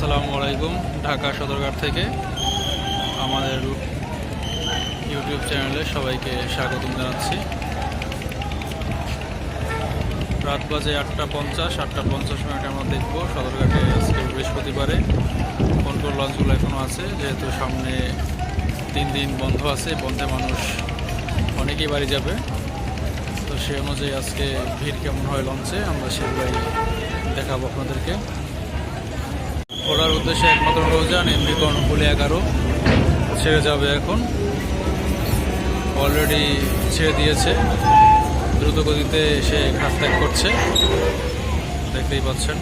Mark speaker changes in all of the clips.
Speaker 1: আসসালামু আলাইকুম, ঢাকা সদরঘাট থেকে আমাদের ইউটিউব চ্যানেলে সবাইকে স্বাগতম জানাচ্ছি। রাত বাজে আটটা পঞ্চাশ আটটা পঞ্চাশ মিনিটে আমরা দেখব সদরঘাটে আজকে বৃহস্পতিবারে। কোন কোন লঞ্চগুলো এখনও আছে, যেহেতু সামনে তিন দিন বন্ধ আছে বন্ধে মানুষ অনেকেই বাড়ি যাবে। তো সে অনুযায়ী আজকে ভিড় কেমন হয় লঞ্চে, আমরা সেগুলাই দেখাবো আপনাদেরকে। খোলার উদ্দেশ্যে একমাত্র নৌযান এমনি কর্ণফুলি এগারো। ছেড়ে যাবে এখন। অলরেডি ছেড়ে দিয়েছে। দ্রুত গতিতে সে ঘাট ত্যাগ করছে। দেখতেই পাচ্ছেন।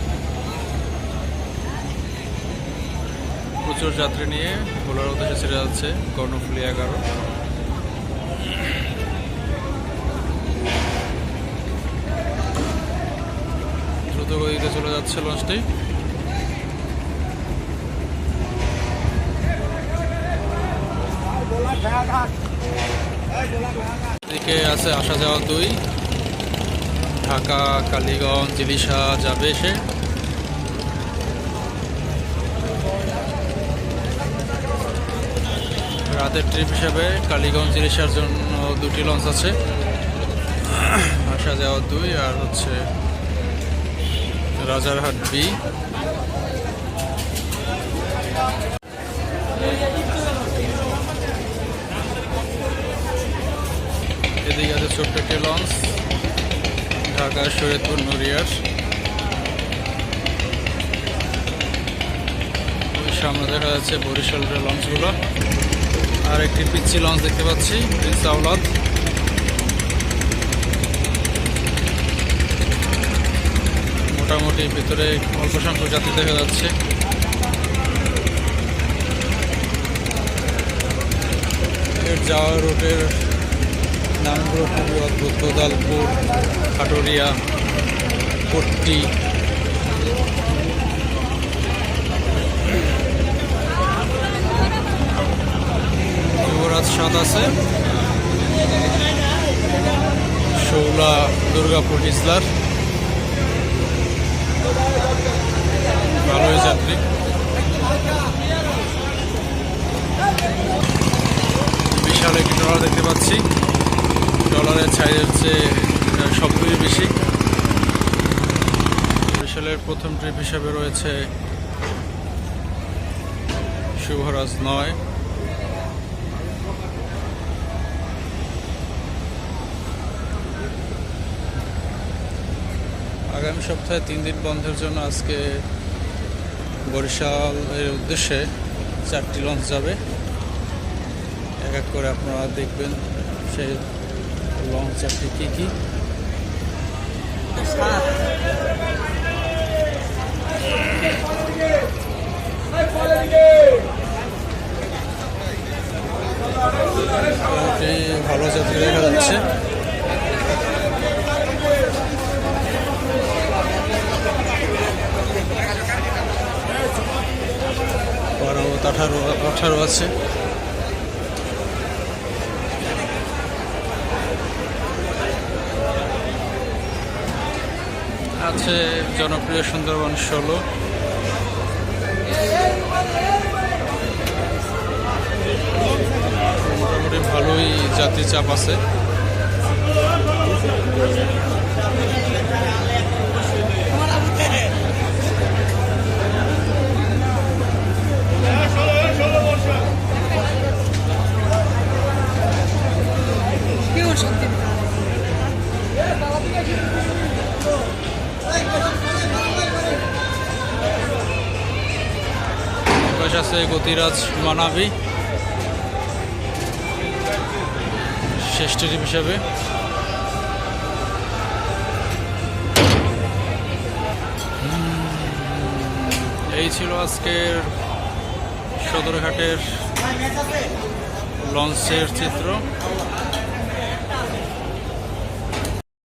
Speaker 1: প্রচুর যাত্রী নিয়ে খোলার উদ্দেশ্যে ছেড়ে যাচ্ছে কর্ণফুলি এগারো। দ্রুত গতিতে চলে যাচ্ছে লঞ্চটি। এদিকে আছে আসা যাওয়া দুই। ঢাকা, কালীগঞ্জ, ইলিশা যাবে সে রাতের ট্রিপ হিসাবে কালীগঞ্জ, ইলিশার জন্য দুটি লঞ্চ আছে। আসা যাওয়া দুই আর হচ্ছে রাজারহাট বি। এদিকে আছে ছোট্ট একটি লঞ্চ, ঢাকা শরীয়তপুর নড়িয়ার। সামনে দেখা যাচ্ছে বরিশালের লঞ্চগুলো। আর একটি পিচ্ছি লঞ্চ দেখতে পাচ্ছি প্রিন্স আওলাদ। মোটামুটি ভিতরে অল্প সংখ্যক যাত্রী দেখা যাচ্ছে। যাওয়ার রুটের নামগুলো খুবই অদ্ভুত খাটুরিয়া, পট্টি। যুবরাজ সাত আছে। শৌলা দুর্গাপুর ইসলার ভালোই যাত্রী। বিশাল একটি দেখতে পাচ্ছি। ডলারের সাইজের চেয়ে সবগুলি বেশি। বিশালের প্রথম ট্রিপ হিসাবে রয়েছে শুভরাজ নয়। আগামী সপ্তাহে তিন দিন বন্ধের জন্য আজকে বরিশাল এর উদ্দেশ্যে চারটি লঞ্চ যাবে। এক এক করে আপনারা দেখবেন সেই লঞ্চ চারটি কী কি? ভালো যাত্রী দেখা যাচ্ছে। আঠারো আছে। আছে জনপ্রিয় সুন্দরবন ষোলো। মোটামুটি ভালোই যাত্রী চাপ আছে। বয়স আছে গতিরাজ মানাবি। শেষ হিসাবে। এই ছিল আজকের সদরঘাটের লঞ্চের চিত্র।